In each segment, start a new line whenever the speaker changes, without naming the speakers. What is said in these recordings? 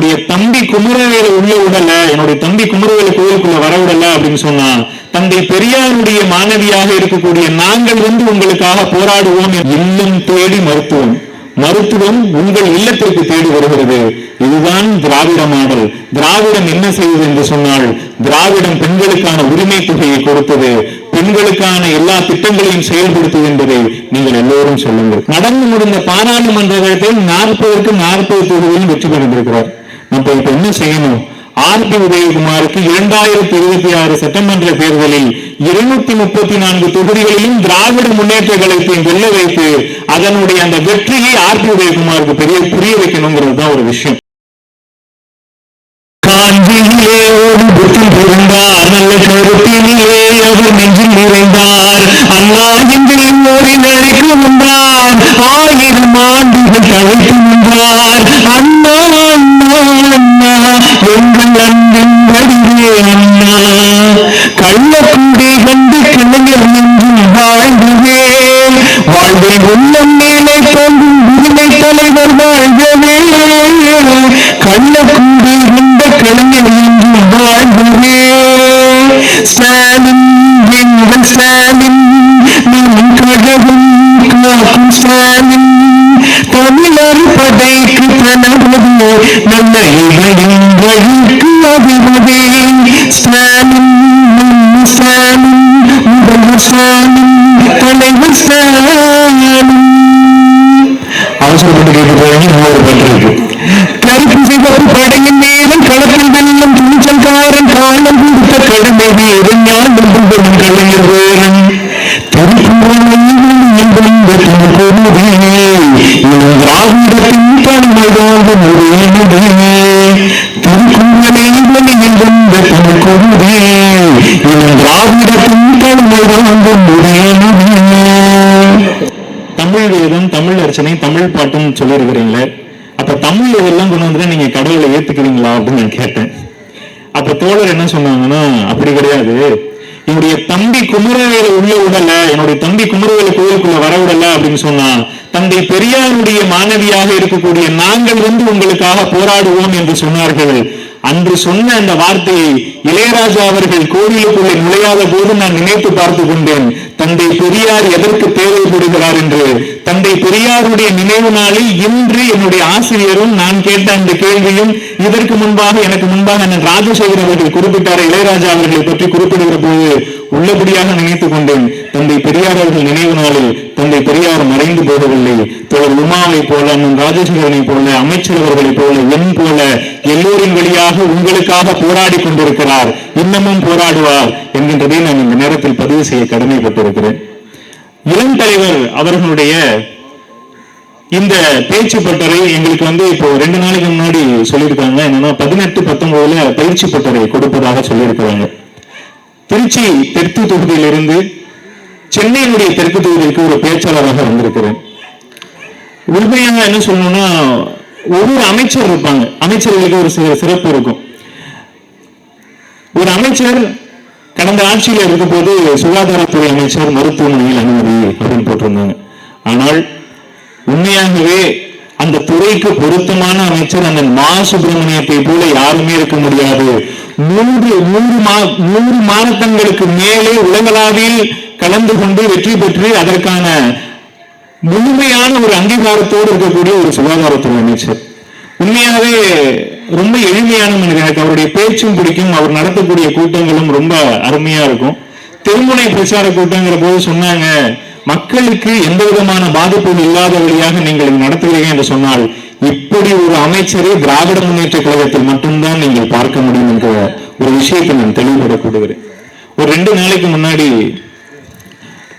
என்னுடைய தம்பி குமரவேல உள்ள விடல என்னுடைய தம்பி குமரவேல கோயிலுக்குள்ள வர விடல அப்படின்னு சொன்னா தந்தை பெரியாருடைய மாணவியாக இருக்கக்கூடிய நாங்கள் வந்து உங்களுக்காக போராடுவோம் இல்லம் தேடி மருத்துவம் மருத்துவம் உங்கள் இல்லத்திற்கு தேடி வருகிறது. இதுதான் திராவிட மாடல். திராவிடம் என்ன செய்தது என்று சொன்னால் திராவிடம் பெண்களுக்கான உரிமை தொகையை கொடுத்தது பெண்களுக்கான எல்லா திட்டங்களையும் செயல்படுத்துவது என்பதை நீங்கள் எல்லோரும் சொல்லுங்கள். நடந்து முடிந்த பாராளுமன்ற தேர்தலில் நாற்பதற்கு நாற்பது தொகுதியில் வெற்றி பெற்றிருக்கிறார். நம்ம இப்ப என்ன செய்யணும்? ஆர் பி உதயகுமாருக்கு இரண்டாயிரத்தி இருபத்தி ஆறு சட்டமன்ற தேர்தலில் இருநூத்தி முப்பத்தி நான்கு தொகுதிகளிலும் திராவிட முன்னேற்ற கழகத்தையும் வெல்ல வைத்து அதனுடைய அந்த வெற்றியை ஆர் பி உதயகுமாருக்கு பெரிய புரிய வைக்கணுங்கிறது தான் ஒரு விஷயம். காஞ்சியிலே ஒரு புத்தி பிறந்தார் நல்ல கருத்தினிலே அவர் நெஞ்சில் நிறைந்தார். அண்ணா என்று ஊரில் அழைக்க வந்தார் ஆயிரம் ஆண்டுகள் தமிழ் வேதம் தமிழ் அர்ச்சனை தமிழ் பாட்டுன்னு சொல்லியிருக்கிறீங்களே. அப்ப தமிழ் இதெல்லாம் கொண்டு வந்து நீங்க கடவுளை ஏத்துக்கிறீங்களா அப்படின்னு நான் கேட்டேன். அப்ப தோழர் என்ன சொன்னாங்கன்னா அப்படி கிடையாது. என்னுடைய தம்பி குமரவேல உள்ள விடல என்னுடைய தம்பி குமரவேல கோயிலுக்குள்ள வர விடல அப்படின்னு சொன்னா தந்தை பெரியாருடைய மாணவியாக இருக்கக்கூடிய நாங்கள் வந்து உங்களுக்காக போராடுவோம் என்று சொன்னார்கள். அன்று சொன்ன அந்த வார்த்தையை இளையராஜா அவர்கள் கோவிலுக்குள்ளே நுழையாத போது நான் நினைத்து பார்த்து கொண்டேன். தந்தை பெரியார் எதற்கு தேவைப்படுகிறார் என்று? தந்தை பெரியாருடைய நினைவு நாளில் இன்று என்னுடைய ஆசிரியரும் நான் கேட்ட அந்த கேள்வியும் இதற்கு முன்பாக எனக்கு முன்பாக அண்ணன் ராஜசேகர் அவர்கள் குறிப்பிட்டார் இளையராஜா அவர்களை பற்றி குறிப்பிடுகிற போது உள்ளபடியாக நினைத்துக் கொண்டேன். தந்தை பெரியார் அவர்கள் நினைவு நாளில் தந்தை பெரியார் மறைந்து போகவில்லை. தோழர் உமாவை போல அண்ணன் ராஜசேகரனை போல அமைச்சர் அவர்களைப் போல என் போல எல்லோரின் வழியாக உங்களுக்காக போராடி கொண்டிருக்கிறார். இன்னமும் போராடுவார் என்கின்றதை நான் இந்த நேரத்தில் பதிவு செய்ய கடமைப்பட்டிருக்கிறேன். இளம் தலைவர் அவர்களுடைய இந்த பேச்சு பட்டறை எங்களுக்கு வந்து இப்போ ரெண்டு நாளைக்கு முன்னாடி சொல்லியிருக்காங்க. என்னன்னா பதினெட்டு பத்தொன்பதுல பயிற்சி பட்டறை கொடுப்பதாக சொல்லியிருக்கிறாங்க. திருச்சி தெற்கு தொகுதியிலிருந்து சென்னையினுடைய தெற்கு தொகுதிக்கு ஒரு பேச்சாளராக வந்திருக்கிறேன். உண்மையாக என்ன சொல்லணும்னா ஒவ்வொரு அமைச்சர் இருப்பாங்க. அமைச்சர்களுக்கு ஒரு சில சிறப்பு இருக்கும். ஒரு அமைச்சர் கடந்த ஆட்சியில் இருக்கும்போது சுகாதாரத்துறை அமைச்சர் மருத்துவமனையில் அனுமதி அப்படின்னு போட்டிருந்தாங்க. ஆனால் உண்மையாகவே அந்த துறைக்கு பொருத்தமான அமைச்சர் அந்த மா. சுப்பிரமணியத்தை போல யாருமே இருக்க முடியாது. நூறு நூறு மா நூறு மாரத்தங்களுக்கு மேலே உலகளாவில் கலந்து கொண்டு வெற்றி பெற்று அதற்கான முழுமையான ஒரு அங்கீகாரத்தோடு இருக்கக்கூடிய ஒரு சுகாதாரத்துறை அமைச்சர். உண்மையாகவே ரொம்ப எளிமையான மனிதன். எனக்கு அவருடைய பேச்சும் பிடிக்கும். அவர் நடத்தக்கூடிய கூட்டங்களும் ரொம்ப அருமையா இருக்கும். திருமுனை பிரச்சார கூட்டங்கிற போது சொன்னாங்க மக்களுக்கு எந்த விதமான பாதிப்பும் இல்லாத வழியாக நீங்கள் இது நடத்துகிறீங்க என்று சொன்னால் இப்படி ஒரு அமைச்சரை திராவிட முன்னேற்ற கழகத்தில் மட்டும்தான் நீங்கள் பார்க்க முடியும் என்ற ஒரு விஷயத்தை நான் தெளிவுபடக்கூடுகிறேன் ஒரு ரெண்டு நாளைக்கு முன்னாடி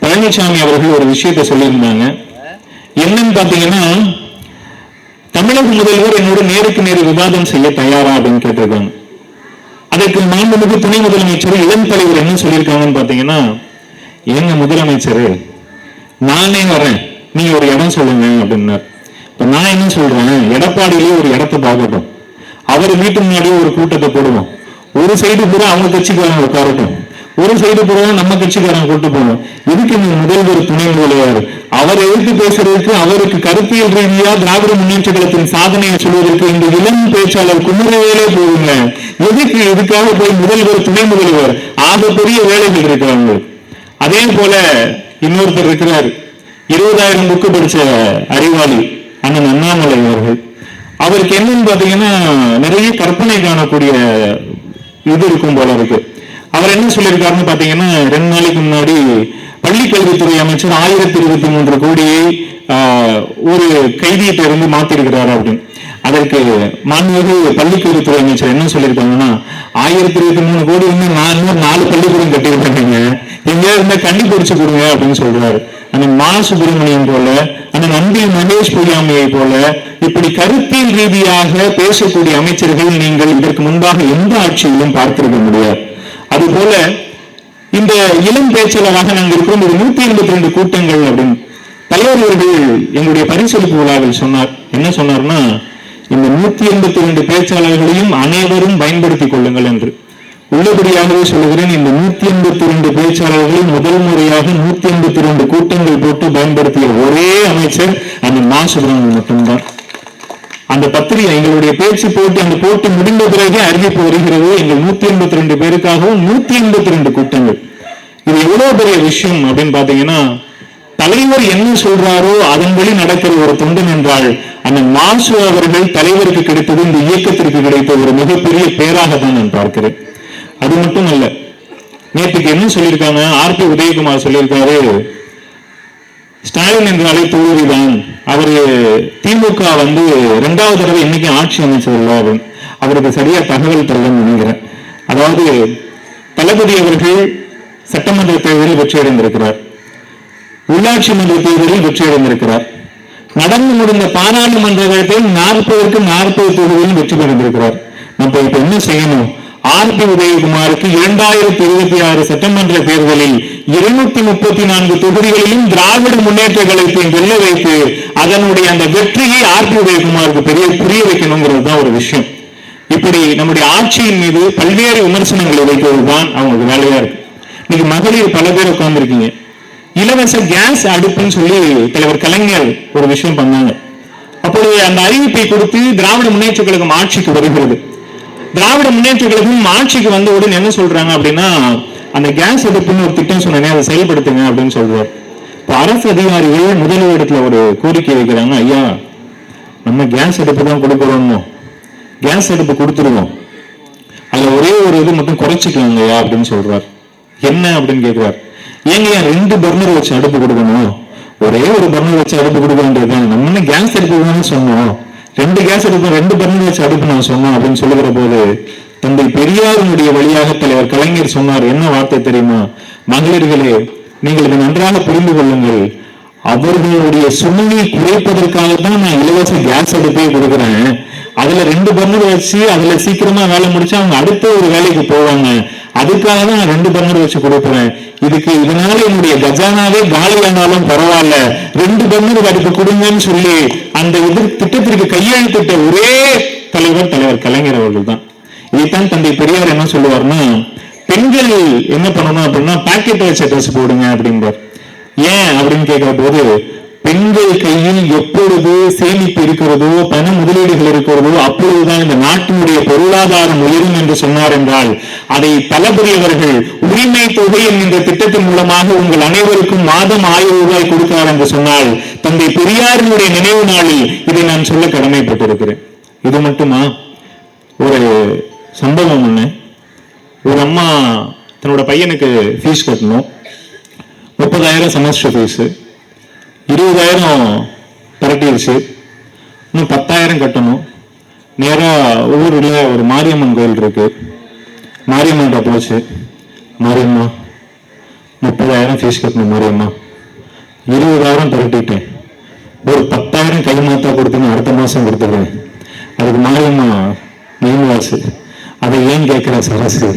பழனிசாமி அவர்கள் ஒரு விஷயத்தை சொல்லியிருந்தாங்க. என்னன்னு பாத்தீங்கன்னா தமிழக முதல்வர் என்னோட நேருக்கு நேரு விவாதம் செய்ய தயாரா அப்படின்னு கேட்டிருக்காங்க. அதற்கு மாண்புமிகு துணை முதலமைச்சர் இளம் தலைவர் என்ன சொல்லியிருக்காங்கன்னு பாத்தீங்கன்னா ஏங்க முதலமைச்சர் நானே வரேன். நீங்க ஒரு இடம் சொல்லுங்க அப்படின்னார். இப்ப நான் என்ன சொல்றேன்? எடப்பாடியிலேயே ஒரு இடத்தை பார்க்கட்டும். அவர் வீட்டு முன்னாடியே ஒரு கூட்டத்தை போடுவோம். ஒரு சைடு பூரா அவங்க கட்சிக்காரங்க உட்காரட்டும். ஒரு சைடு பூரா நம்ம கட்சிக்காரங்க கூட்டு போவோம் இதுக்கு நீங்க முதல்வர் துணை முதல்வர் அவர் எதிர்த்து பேசுறதுக்கு அவருக்கு கருத்தியல் ரீதியா திராவிட முன்னேற்ற கழகத்தின் சாதனையை சொல்வதற்கு இந்த இளம் பேச்சாளர் குமரவேலே போகுங்க எதுக்கு இதுக்காக போய் முதல்வர் துணை முதல்வர்? ஆக பெரிய வேலைகள் இருக்கிறாங்க அதே போல இன்னொருத்தர் இருக்கிறார். இருபதாயிரம் புக்கு படிச்ச அறிவாளி அண்ணன் அண்ணாமலை அவர்கள். அவருக்கு என்னன்னு பாத்தீங்கன்னா நிறைய கற்பனை காணக்கூடிய இது இருக்கும் போல இருக்கு. அவர் என்ன சொல்லியிருக்காருன்னு பாத்தீங்கன்னா ரெண்டு நாளைக்கு முன்னாடி பள்ளிக்கல்வித்துறை அமைச்சர் ஆயிரத்தி இருபத்தி மூன்று கோடியை ஆஹ், ஒரு கைதியிட்ட இருந்து மாத்திருக்கிறாரு அப்படின்னு. அதற்கு மாண்புமிகு பள்ளிக்கல்வித்துறை அமைச்சர் என்ன சொல்லியிருக்காங்கன்னா ஆயிரத்தி இருபத்தி மூணு கோடி இன்னும் நான் இன்னும் நாலு பள்ளிக்கூடம் கட்டியிருக்கேங்க. எங்கேயா இருந்தா கண்டுபிடிச்சு கொடுங்க அப்படின்னு சொல்றாரு. அந்த மா சுப்பிரமணியம் போல அந்த நம்பி மகேஷ் பொய்யாமையை போல இப்படி கருத்தியல் ரீதியாக பேசக்கூடிய அமைச்சர்கள் நீங்கள் இதற்கு முன்பாக எந்த ஆட்சியிலும் பார்த்திருக்க முடியாது. அதுபோல இந்த இளம் பேச்சாளராக நாங்கள் இருக்கிறோம் ஒரு நூத்தி எண்பத்தி ரெண்டு கூட்டங்கள் அப்படின்னு. தலைவர் அவர்கள் எங்களுடைய பரிசளிப்பு விழாவில் சொன்னார். என்ன சொன்னார்னா இந்த நூத்தி எண்பத்தி ரெண்டு பேச்சாளர்களையும் அனைவரும் பயன்படுத்திக் கொள்ளுங்கள் என்று. உள்ளபடியாகவே சொல்லுகிறேன் இந்த நூத்தி எண்பத்தி ரெண்டு பேச்சாளர்களை முதல் முறையாக நூத்தி எண்பத்தி ரெண்டு கூட்டங்கள் போட்டு பயன்படுத்திய ஒரே அமைச்சர் அந்த மா சுப்பிரமணியன் மட்டும்தான். அந்த பத்திரிகை எங்களுடைய பேச்சு போட்டு அந்த போட்டி முடிந்த பிறகு அறிவிப்பு வருகிறது. எங்கள் நூத்தி எண்பத்தி ரெண்டு பேருக்காகவும் நூத்தி எண்பத்தி ரெண்டு கூட்டங்கள். இது எவ்வளவு பெரிய விஷயம் அப்படின்னு பாத்தீங்கன்னா தலைவர் என்ன சொல்றாரோ அதன்படி நடக்கிற ஒரு தொண்டன் என்றால் அந்த மாசு அவர்கள் தலைவருக்கு கிடைத்தது இந்த இயக்கத்திற்கு கிடைத்த ஒரு மிகப்பெரிய பேராக தான் நான் பார்க்கிறேன். அது மட்டும் அல்ல நேற்றுக்கு என்ன சொல்லியிருக்காங்க? ஆர் பி உதயகுமார் சொல்லியிருக்காரு ஸ்டாலின் என்றாலே தோல்விதான் அவரு திமுக வந்து ரெண்டாவது தடவை இன்னைக்கு ஆட்சி அமைச்சர் அவருக்கு சரியா தகவல் தரலன்னு நினைக்கிறேன். அதாவது தளபதி அவர்கள் சட்டமன்ற தேர்தலில் வெற்றியடைந்திருக்கிறார் உள்ளாட்சி மன்ற தேர்தலில் வெற்றியடைந்திருக்கிறார் நடந்து முடிந்த பாராளுமன்ற தேர்தலில் நாற்பதற்கு நாற்பது தொகுதிகளில் வெற்றி பெற்றிருக்கிறார். நம்ம இப்ப என்ன செய்யணும்? ஆர் பி உதயகுமாருக்கு இரண்டாயிரத்தி இருபத்தி ஆறு சட்டமன்ற தேர்தலில் இருநூத்தி முப்பத்தி நான்கு தொகுதிகளிலும் திராவிட முன்னேற்ற கழகத்தை வெல்ல வைத்து அதனுடைய அந்த வெற்றியை ஆர் பி உதயகுமாருக்கு பெரிய புரிய வைக்கணுங்கிறது தான் ஒரு விஷயம். இப்படி நம்முடைய ஆட்சியின் மீது பல்வேறு விமர்சனங்களை வைப்பதுதான் அவங்களுக்கு வேலையா இருக்கு. இன்னைக்கு மகளிர் பல பேர் உட்கார்ந்துருக்கீங்க. இலவச கேஸ் அடுப்புன்னு சொல்லி தலைவர் கலைஞர் ஒரு விஷயம் பண்ணாங்க. அப்பொழுது அந்த அறிவிப்பை கொடுத்து திராவிட முன்னேற்ற கழகம் ஆட்சிக்கு வருகிறது. திராவிட முன்னேற்ற கழகம் ஆட்சிக்கு வந்த உடனே என்ன சொல்றாங்க அப்படின்னா அந்த கேஸ் எதிர்ப்புன்னு ஒரு திட்டம் சொன்னேன் அதை செயல்படுத்துங்க அப்படின்னு சொல்றாரு. இப்போ அரசு அதிகாரிகள் முதலிடத்துல ஒரு கோரிக்கை வைக்கிறாங்க ஐயா நம்ம கேஸ் அடுப்பு தான் கொடுக்குறோம் கேஸ் அடுப்பு கொடுத்துருவோம். அதுல ஒரே ஒரு இது மட்டும் குறைச்சிக்கலாங்க ஐயா அப்படின்னு சொல்றார். என்ன அப்படின்னு கேட்கிறார் ஏங்க ஏன் ரெண்டு பர்னர் வச்சு அடுப்பு கொடுக்கணும். ஒரே ஒரு பர்னர் வச்சு அடுப்பு கொடுக்க வேண்டியதுதான் நம்ம கேஸ் அடுப்பு தானே சொன்னோம். ரெண்டு கேஸ் எடுக்கணும் ரெண்டு பர்னர் வச்சு அடுப்பு நான் சொன்னோம் அப்படின்னு சொல்லுகிற போது தந்தை பெரியாருடைய வழியாக தலைவர் கலைஞர் சொன்னார் என்ன வார்த்தை தெரியுமா? மகளிர்களே நீங்கள் இதை நன்றாக புரிந்து கொள்ளுங்கள். அவர்களுடைய சுமையை குறைப்பதற்காக தான் நான் இலவச கேஸ் அடுப்பே கொடுக்குறேன். அதுல ரெண்டு பர்னர் வச்சு அதுல சீக்கிரமா வேலை முடிச்சு அவங்க அடுத்த ஒரு வேலைக்கு போவாங்க. அதுக்காக தான் நான் ரெண்டு பர்னர் வச்சு கொடுக்குறேன். இதுக்கு இதனால என்னுடைய கஜானாவே காலியானாலும் பரவாயில்ல. ரெண்டு பர்னர் அதுக்கு கொடுங்கன்னு சொல்லி அந்த இது திட்டத்திற்கு கையெழுத்திட்ட ஒரே தலைவர் தலைவர் கலைஞர் அவர்கள் தான். இதைத்தான் தந்தை பெரியார் என்ன சொல்லுவார்னா பெண்கள் என்ன பண்ணணும் அப்படின்னா பாக்கெட் வச்ச ட்ரெஸ் போடுங்க அப்படின்றார் ஏன் அப்படின்னு கேட்கிற போது பெண்கள் கையில் எப்பொழுது சேமிப்பு இருக்கிறதோ பண முதலீடுகள் இருக்கிறதோ அப்பொழுதுதான் இந்த நாட்டினுடைய பொருளாதாரம் உயரும் என்று சொன்னார் என்றால் அதை தளபதி அவர்கள் உரிமை தொகை என்கின்ற திட்டத்தின் மூலமாக உங்கள் அனைவருக்கும் மாதம் ஆயிரம் ரூபாய் கொடுக்கிறார் என்று சொன்னால் தந்தை பெரியாரினுடைய நினைவு நாளில் இதை நான் சொல்ல கடமைப்பட்டிருக்கிறேன். இது மட்டுமா? ஒரு சம்பவம் ஒண்ணு. ஒரு அம்மா தன்னோட பையனுக்கு ஃபீஸ் கட்டணும். முப்பதாயிரம் செமஸ்டர் ஃபீஸு இருபதாயிரம் புரட்டிடுச்சு இன்னும் பத்தாயிரம் கட்டணும். நேராக ஊரில் ஒரு மாரியம்மன் கோயில் இருக்கு. மாரியம்மன் போச்சு. மாரியம்மா முப்பதாயிரம் ஃபீஸ் கட்டணும் மாரியம்மா. இருபதாயிரம் திரட்டிட்டேன் ஒரு பத்தாயிரம் கை மாத்தா கொடுத்துன்னு அடுத்த மாதம் கொடுத்துருவேன் அதுக்கு மாரியம்மா மெயின் அதை ஏன் கேட்குற சரசு?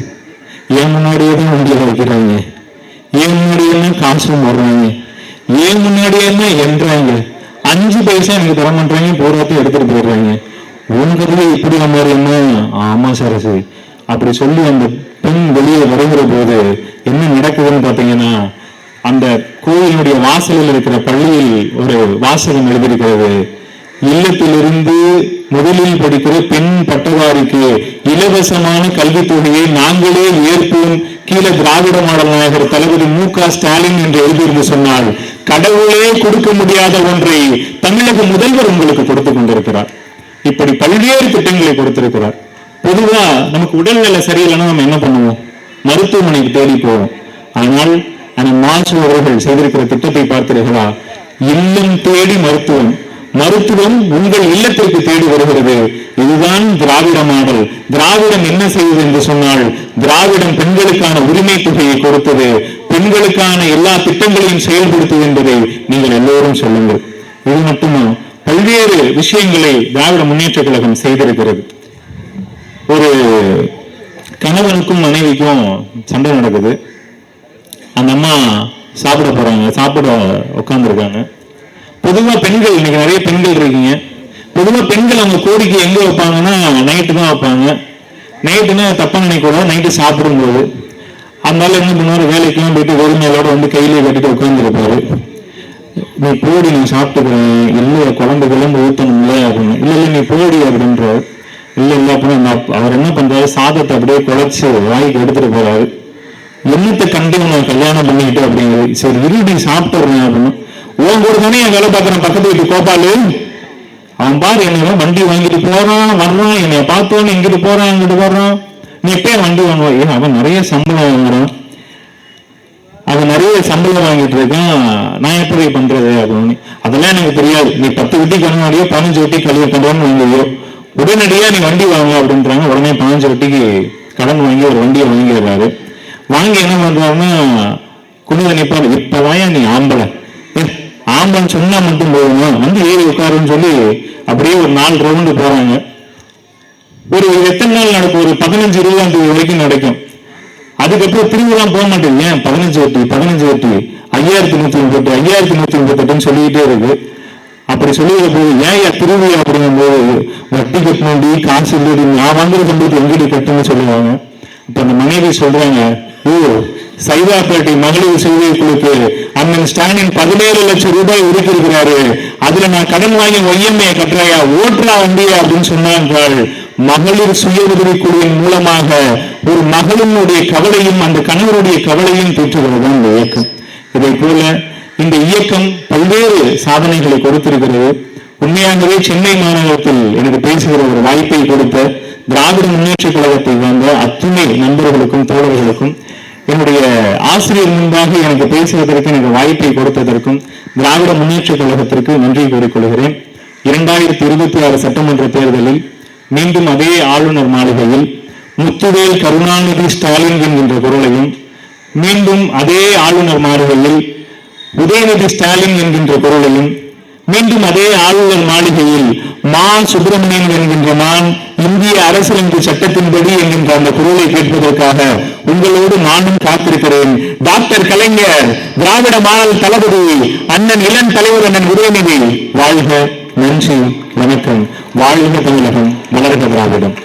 ஏன் முன்னாடியே தான் வண்டியில் வைக்கிறாங்க. ஏன் முன்னாடியெல்லாம் காசும் போடுறாங்க. ஏன் முன்னாடியெல்லாம் என்றாங்க. அஞ்சு பைசா எனக்கு தர மாட்டாங்க போராட்டம் எடுத்துட்டு போயிடுறாங்க. உங்கிறது இப்படி மாரியம்மா ஆமா சரசு. அப்படி சொல்லி அந்த பெண் வெளியே வருகிற போது என்ன நடக்குதுன்னு பார்த்தீங்கன்னா அந்த கோயிலுடைய வாசலில் இருக்கிற பள்ளியில் ஒரு வாசகம் எழுதியிருக்கிறது. இல்லத்திலிருந்து முதலில் படிக்கிற பெண் பட்டதாரிக்கு இலவசமான கல்வித் தொகையை நாங்களே ஏற்போம் கீழே திராவிட மாடல் நாயகர் தளபதி மு க ஸ்டாலின் என்று எழுதியிருந்து சொன்னால் கடவுளே கொடுக்க முடியாத ஒன்றை தமிழக முதல்வர் உங்களுக்கு கொடுத்து கொண்டிருக்கிறார். இப்படி பல்வேறு திட்டங்களை கொடுத்திருக்கிறார். பொதுவா நமக்கு உடல்நிலை சரியில்லைன்னா நம்ம என்ன பண்ணுவோம்? மருத்துவமனைக்கு தேடி போவோம். ஆனால் அந்த மாசு அவர்கள் செய்திருக்கிற திட்டத்தை பார்த்தீர்களா இல்லம் தேடி மருத்துவம். மருத்துவம் உங்கள் இல்லத்திற்கு தேடி வருகிறது. இதுதான் திராவிட மாடல். திராவிடம் என்ன செய்வது என்று சொன்னால் திராவிடம் பெண்களுக்கான உரிமை தொகையை கொடுத்தது. பெண்களுக்கான எல்லா திட்டங்களையும் செயல்படுத்தது என்பதை நீங்கள் எல்லோரும் சொல்லுங்கள். இது மட்டுமா? பல்வேறு விஷயங்களை திராவிட முன்னேற்ற கழகம் செய்திருக்கிறது. ஒரு கணவனுக்கும் மனைவிக்கும் சண்டை நடக்குது. அந்த அம்மா சாப்பிட போறாங்க. சாப்பிட உட்காந்துருக்காங்க பொதுவாக பெண்கள் இன்னைக்கு நிறைய பெண்கள் இருக்கீங்க. பொதுவாக பெண்கள் அவங்க கோரிக்கை எங்கே வைப்பாங்கன்னா நைட்டு தான் வைப்பாங்க. நைட்டுனா தப்பாக நினைக்கூடாது நைட்டு சாப்பிடும்போது. அதனால என்ன பண்ணுவார் வேலைக்கெல்லாம் போயிட்டு வெறுமையோட வந்து கையிலே கட்டிட்டு உட்காந்துருப்பாரு நீ போடி நீ சாப்பிட்டுக்கிறேன். இல்லை குழம்பு குழம்பு ஊற்றணும்ல அப்படின்னு. இல்லை இல்லை நீ போடி அப்படின்றாரு. இல்லை இல்லை அப்படின்னு நான் அவர் என்ன பண்ணுறாரு சாதத்தை அப்படியே குழச்சி வாய்க்கு எடுத்துட்டு போறாரு. என்னத்தை கண்டு நான் கல்யாணம் பண்ணிக்கிட்டு அப்படிங்கிறது. சரி இருடி சாப்பிட்டுறேன் அப்படின்னு. உன் கூட தானே என் வேலை பார்க்குறேன் பக்கத்து வீட்டு கோபாலு. அவன் பாரு என்ன வண்டி வாங்கிட்டு போறான் வர்றான் என்னைய பார்த்தோன்னு இங்கிட்டு போறான் இங்கிட்டு போறான். நீ எப்பயே வண்டி வாங்குவான் ஏன் அவன் நிறைய சம்பளம் வாங்குறான். அவன் நிறைய சம்பளம் வாங்கிட்டு இருக்கான். நான் எப்படி பண்றது அப்படின்னு. அதெல்லாம் எனக்கு தெரியாது. நீ பத்து வட்டி கடன் பதினஞ்சு வட்டி கழிவு கடன் வாங்குவியோ. உடனடியா நீ வண்டி வாங்க அப்படின்றாங்க. உடனே பதினஞ்சு வட்டிக்கு கடன் வாங்கி ஒரு வண்டியை வாங்கிடுறாரு. வாங்கி என்ன பண்றாருன்னா குனித நிப்பாரு. இப்பதான் நீ ஆம்பளை. சும்மா மட்டும் போதுமா? வந்து ஏறி உட்காருன்னு சொல்லி அப்படியே ஒரு நாலு ரவுண்டு போறாங்க. ஒரு எத்தனை நாள் நடக்கும்? ஒரு பதினஞ்சு இருபதாம் தேதி வரைக்கும் நடக்கும். அதுக்கப்புறம் திருவிழா போக மாட்டேங்க ஏன்? பதினஞ்சு வட்டி பதினஞ்சு வட்டி. ஐயாயிரத்தி நூத்தி முப்பத்தி ஐயாயிரத்தி நூத்தி முப்பத்தெட்டுன்னு சொல்லிக்கிட்டே இருக்கு. அப்படி சொல்லுகிற போது ஏன் திருவிழா திருவிழா? அப்படிங்கும்போது வட்டி கட்டணும்டி காசு இல்லடி. நான் வாங்குற சம்பளத்தை எங்கடி கட்டுன்னு சொல்லுவாங்க. இப்ப அந்த மனைவி சொல்றாங்க ஓ சைதாப்பேட்டை மகளிர் சேவை குழுக்கு அண்ணன் ஸ்டாலின் பதினேழு லட்சம் ரூபாய் ஒதுக்கியிருக்கிறாரு. அதுல நான் கடன் வாங்கி ஒய்எம்ஏ கட்டுறையா? ஓட்டுறா வண்டியா அப்படின்னு சொன்னார்கள் மகளிர் சுய உதவிக் குழுவின் மூலமாக ஒரு மகளினுடைய கவலையும் அந்த கணவருடைய கவலையும் பெற்றுகிறது இந்த இயக்கம். இதை போல இந்த இயக்கம் பல்வேறு சாதனைகளை கொடுத்திருக்கிறது. உண்மையாகவே சென்னை மாநகரத்தில் எனக்கு பேசுகிற ஒரு வாய்ப்பை கொடுத்த திராவிட முன்னேற்ற கழகத்தை வந்த அத்துணை நண்பர்களுக்கும் தோழர்களுக்கும் என்னுடைய ஆசிரியர் முன்பாக எனக்கு பேசுவதற்கு எனக்கு வாய்ப்பை கொடுத்ததற்கும் திராவிட முன்னேற்ற கழகத்திற்கு நன்றி கூறிக்கொள்கிறேன். இரண்டாயிரத்தி இருபத்தி ஆறு சட்டமன்ற தேர்தலில் மீண்டும் அதே ஆளுநர் மாளிகையில் முத்துவேல் கருணாநிதி ஸ்டாலின் என்கின்ற குரலையும் மீண்டும் அதே ஆளுநர் மாளிகையில் உதயநிதி ஸ்டாலின் என்கின்ற குரலையும் மீண்டும் அதே ஆளுநர் மாளிகையில் மா சுப்பிரமணியன் என்கின்ற நான் இந்திய அரசியலமைப்பு சட்டத்தின்படி என்கின்ற அந்த குரலை கேட்பதற்காக உங்களோடு நானும் காத்திருக்கிறேன். டாக்டர் கலைஞர் திராவிட மாடல் தளபதி அண்ணன் இளம் தலைவர் அண்ணன் உதயநிதி. வாழ்க நன்றி வணக்கம். வாழ்க தமிழகம் வளர்க திராவிடம்.